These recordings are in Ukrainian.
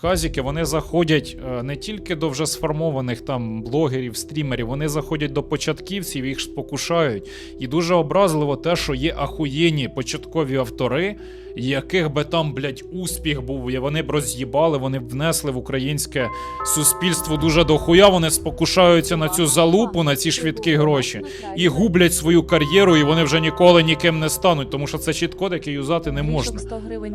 Казіки вони заходять е, не тільки до вже сформованих там блогерів, стрімерів, вони заходять до початківців, їх спокушають. І дуже образливо те, що є ахуєнні початкові автори, яких би там, блядь, успіх був, і вони б роз'їбали, вони б внесли в українське суспільство дуже дохуя, вони спокушаються на цю залупу, на ці швидкі гроші, і гублять свою кар'єру, і вони вже ніколи ніким не стануть, тому що це чіт-код, який юзати не можна.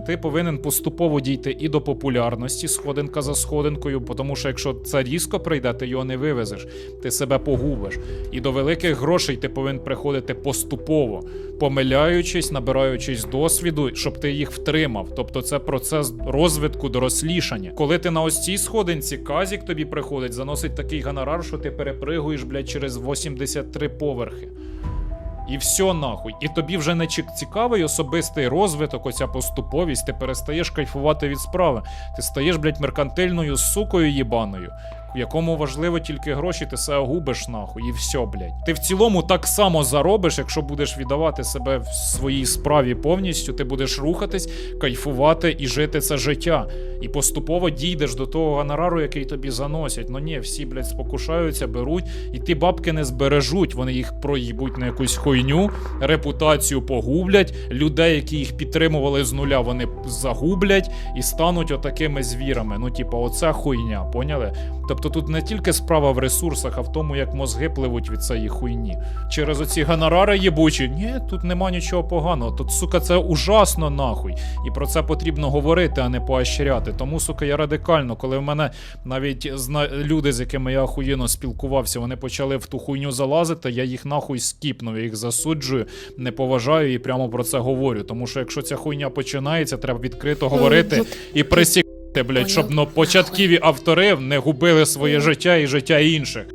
Ти повинен поступово дійти і до популярності, сходинка за сходинкою, тому що якщо це різко прийде, ти його не вивезеш, ти себе погубиш. І до великих грошей ти повинен приходити поступово, помиляючись, набираючись досвіду, щоб ти їх втримав. Тобто це процес розвитку, дорослішання. Коли ти на ось цій сходинці, казік тобі приходить, заносить такий гонорар, що ти перепригуєш, блядь, через 83 поверхи. І все нахуй. І тобі вже не цікавий особистий розвиток, оця поступовість, ти перестаєш кайфувати від справи. Ти стаєш, блядь, меркантильною сукою їбаною, в якому важливо тільки гроші, ти себе губиш нахуй, і все, блядь. Ти в цілому так само заробиш, якщо будеш віддавати себе в своїй справі повністю, ти будеш рухатись, кайфувати і жити це життя. І поступово дійдеш до того гонорару, який тобі заносять. Ну ні, всі, блядь, спокушаються, беруть, і ті бабки не збережуть, вони їх проїбуть на якусь хуйню, репутацію погублять, людей, які їх підтримували з нуля, вони загублять і стануть отакими звірами. Ну, типа, оце хуйня, поняли? Тобто тут не тільки справа в ресурсах, а в тому, як мозги пливуть від цієї хуйні. Через оці гонорари єбучі, ні, тут нема нічого поганого. Тут, сука, це ужасно нахуй. І про це потрібно говорити, а не поощряти. Тому, сука, я радикально, коли в мене навіть зна... люди, з якими я охуєнно спілкувався, вони почали в ту хуйню залазити, я їх нахуй скіпнув, я їх засуджую, не поважаю і прямо про це говорю. Тому що якщо ця хуйня починається, треба відкрито говорити і присікати, блядь, щоб ну, початкові автори не губили своє життя і життя інших.